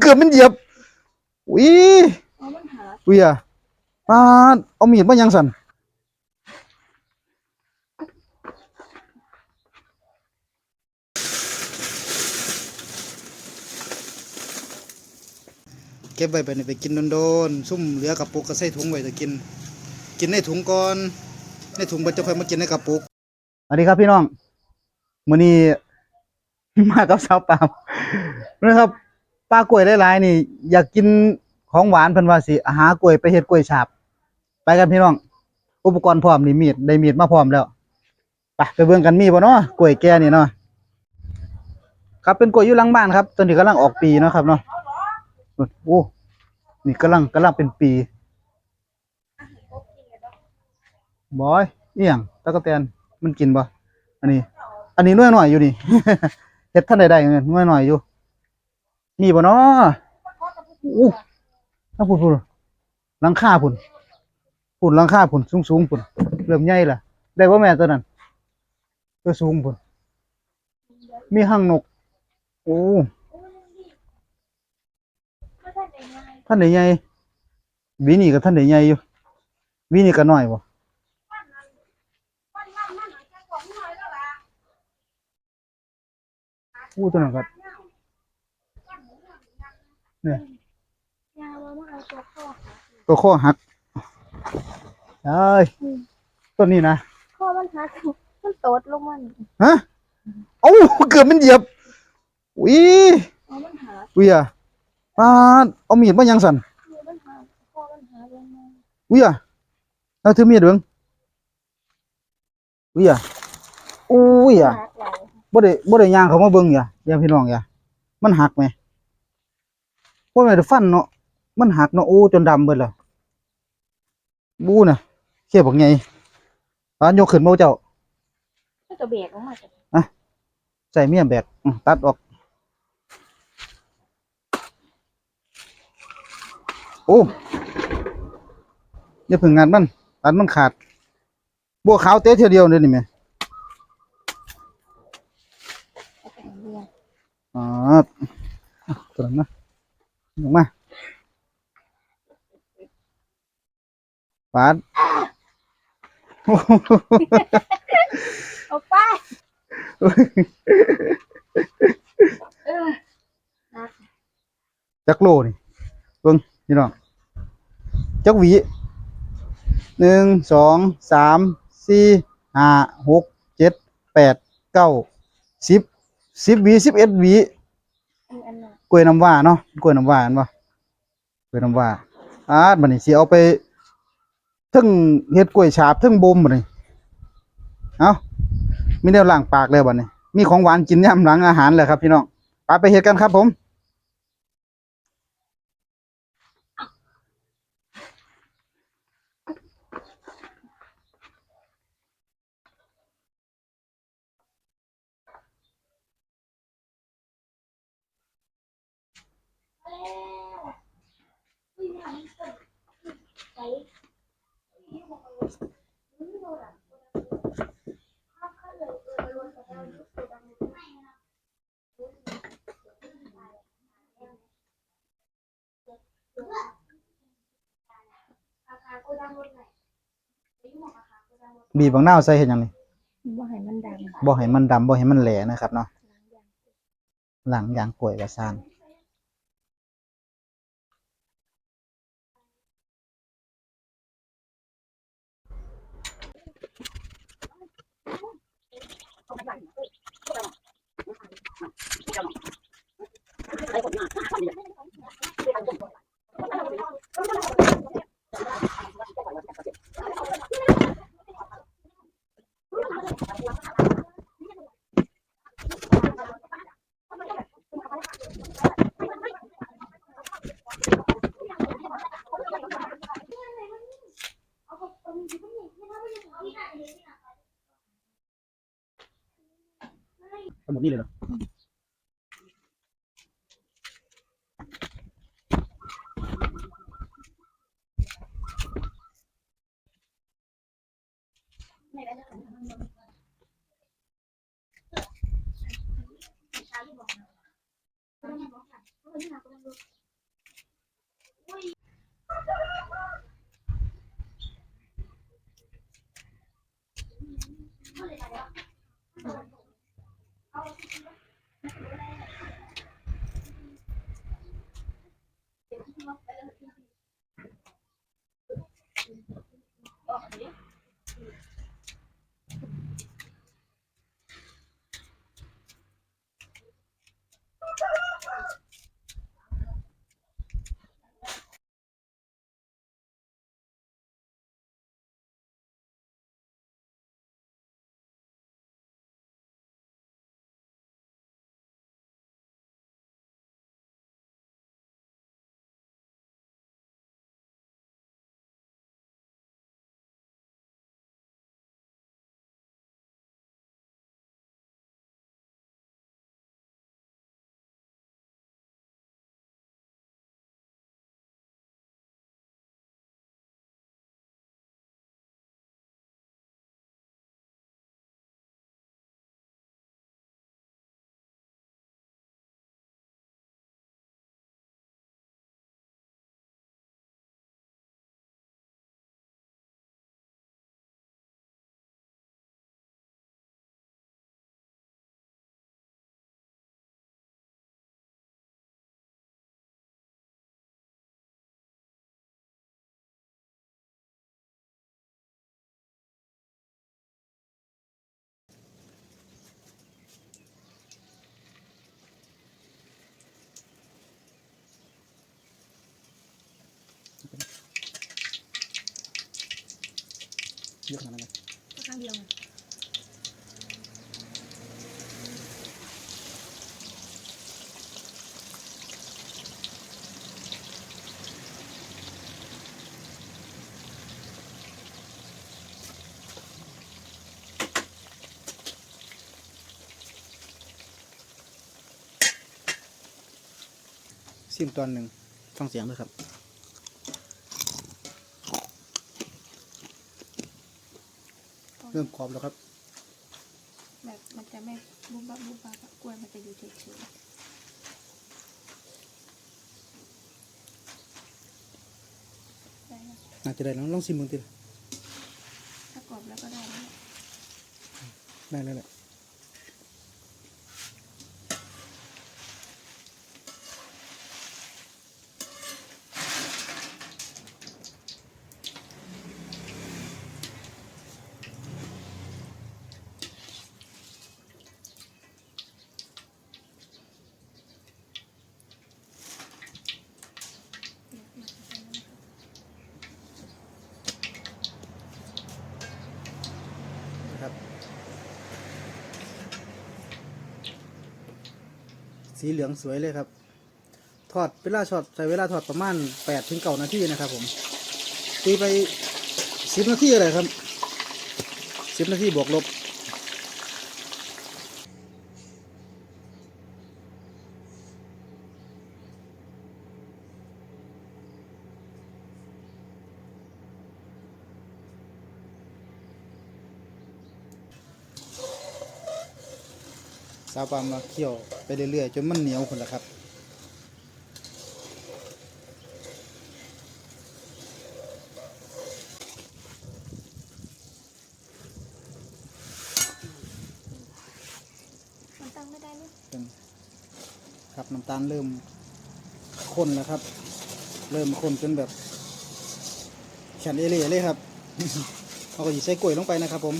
เกือบมันเหยียบอุ้ยเอามันหาอุ้ยอะปาดเอามีดมายังสั่นเก็บไว้ไปนี่ไปกินโดนๆซุ่มเหลือกระปุกก็ใส่ถุงไว้จะกิน กินในถุงก่อนในถุงมันจะค่อยมากินในกระปุกสวัสดีครับพี่น้องมื้อนี้มากับสาวปามนะครับ ป้ากล้วยหลายๆนี่ อยากกินของหวานเพิ่นว่าสิหากล้วยไปเฮ็ดกล้วยฉาบ ไปกันพี่น้อง อุปกรณ์พร้อมนี่มีดได้มีดมาพร้อมแล้วไปไปเบิ่งกันมีบ่เนาะกล้วยแก่นี่เนาะครับเป็นกล้วยอยู่หลังบ้านครับตอนนี้กำลังออกปีเนาะครับเนาะโอ้นี่กำลังกำลังเป็นปีบอยอีหยังตะกะแตนมันกินบ่อันนี้ อันนี้น้อยหน่อยอยู่นี่เฮ็ดท่านใดๆเงินน้อยหน่อยอยู่ มีบ่เนาะอู้ถ้าพูดพูดหลังคาพุ่นพุ่นหลังคาพุ่นสูงสูงพุ่นเริ่มใหญ่ละได้บ่าแม่ตัวนั้นตัวสูงพุ่นมีหางนกโอ้ไม่ได้ยังไงท่านใดใหญ่วีนี่ก็ท่านใดใหญ่อยู่วีนี่ก็น้อยบ่อู้ตัวนั้นก็ เนี่ยยาว่ามันเอาตัวข้อหาตัวข้อหักเอ้ยต้นนี้นะข้อมันหามันโตดลงมันฮะเอ้าเกือบมันเหยียบอุ้ยเอามันหาอุ้ยอะปาดเอามีดมายังสั่นมันหาข้อมันหาลงมาอุ้ยอะเอาถือมีดเบิ่งอุ้ยอะอุ้ยอะหักเราบ่ได้บ่ได้ย่างเขามาเบิ่งอย่าอย่าพี่น้องอย่ามันหักไหม บ่แม่นได้ฟันเนาะมันหักเนาะโอ้จนดำเบิดแล้วบูน่ะเขี้ยบักใหญ่ปานยกขึ้นมาเจ้าก็จะเบรกออกมาจากใส่เมียมแบกอื้อตัดออก โอ้อย่าเพึ่งงานมันตัดมันขาดบัวขาวเตะเทียวเดียวเลยนี่แม่แต่งเรียน อ๋อตัวนั้นนะ ลงมาปาดโอ้โหเอาไปเออจักโลนี่เบิ่งพี่น้องจักหวีหนึ่งสองสามสี่ห้าหกเจ็ดแปดเก้าสิบสิบหวีสิบเอ็ดหวีอันอันนั้น กล้วยน้ำว้าเนาะกล้วยน้ำว่าอันบ่กล้วยน้ำว้าอาดบันนี้สิเอาไปทึ่งเฮ็ดกล้วยฉาบทึ่งบ่มบันนี้เอามีแนวล้างปากแล้วบันนี้ มีของหวานกินยามหลังอาหารเลยครับพี่น้องไปไปเฮ็ดกันครับผม บีบบางนาวใส่เฮ็ดหยังนี่ว่าให้มันดังบ่ให้มันดำบ่ให้มันแหลนะครับเนาะหลังยางกล้วยว่าซ่าน เยอะขนาดนั้นเลยครั้งเดียวไงซิมตอนหนึ่งฟังเสียงด้วยครับ เริ่มกรอบแล้วครับ แบบมันจะไม่บุบบับบุบบับอะกล้วยมันจะอยู่เฉยๆได้นะน่าจะได้แล้วลองซิมมึงติถ้ากรอบแล้วก็ได้แล้ว ได้แล้วแหละ สีเหลืองสวยเลยครับ ทอดเวลาทอดใช้เวลาทอดประมาณแปดถึงเก้านาทีนะครับ ผม ตีไปสิบนาทีอะไรครับสิบนาทีบวกลบ สาวปามมาเคี่ยวไปเรื่อยๆจนมันเหนียวคนละครับมันตั้งไม่ได้เลยเป็นครับน้ำตาลเริ่มข้นแล้วครับ เริ่มข้นจนแบบแข็งเอเล่เลยครับ เอาก็หยิบใส่กล้วยลงไปนะครับผม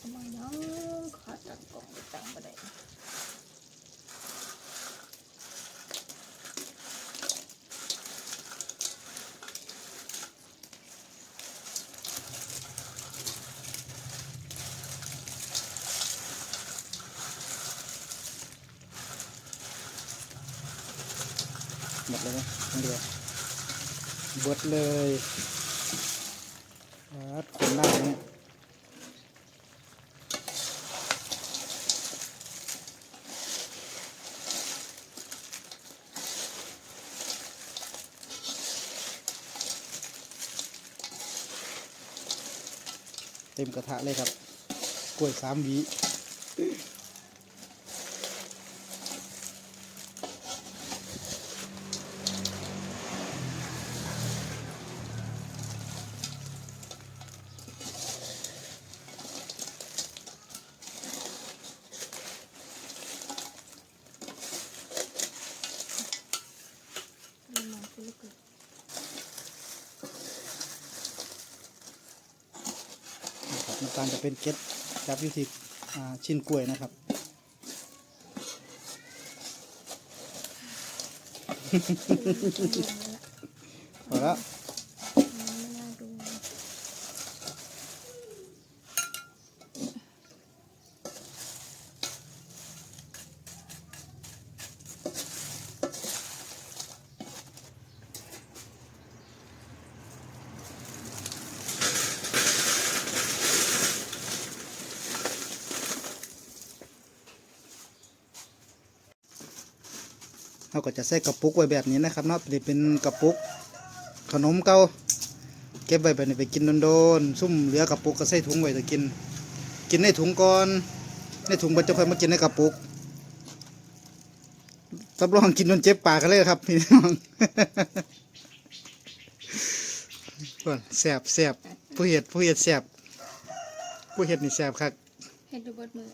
ทำไมเนาะขาดตั้งกล่องไปตั้งไม่ได้หมด เลยไหมทั้งเดียวเบิดเลยวัดคนหน้าเนี่ยเต็มกระทะเลยครับ กล้วยสามวี เรียนมาซื้อเกิด น้ำตาลจะเป็นเก็ดจับวิธีอ่ชิ้นกล้วยนะครับ พอแล้ว เราก็จะใส่กระปุกไว้แบบนี้นะครับเนาะนี่เป็นกระปุกขนมเก่าเก็บไว้แบบนี้ไปกินโดนๆซุ่มเหลือกระปุกก็ใส่ถุงไว้จะกิน กินในถุงก่อนในถุงมันจะค่อยมากินในกระปุกรับรองกินจนเจ็บปากกันเลยครับพี่น้องก่อนแสบแสบผู้เห็ดผู้เห็ดแสบผู้เห็ดนี่แสบครับเห็นดูบดมือ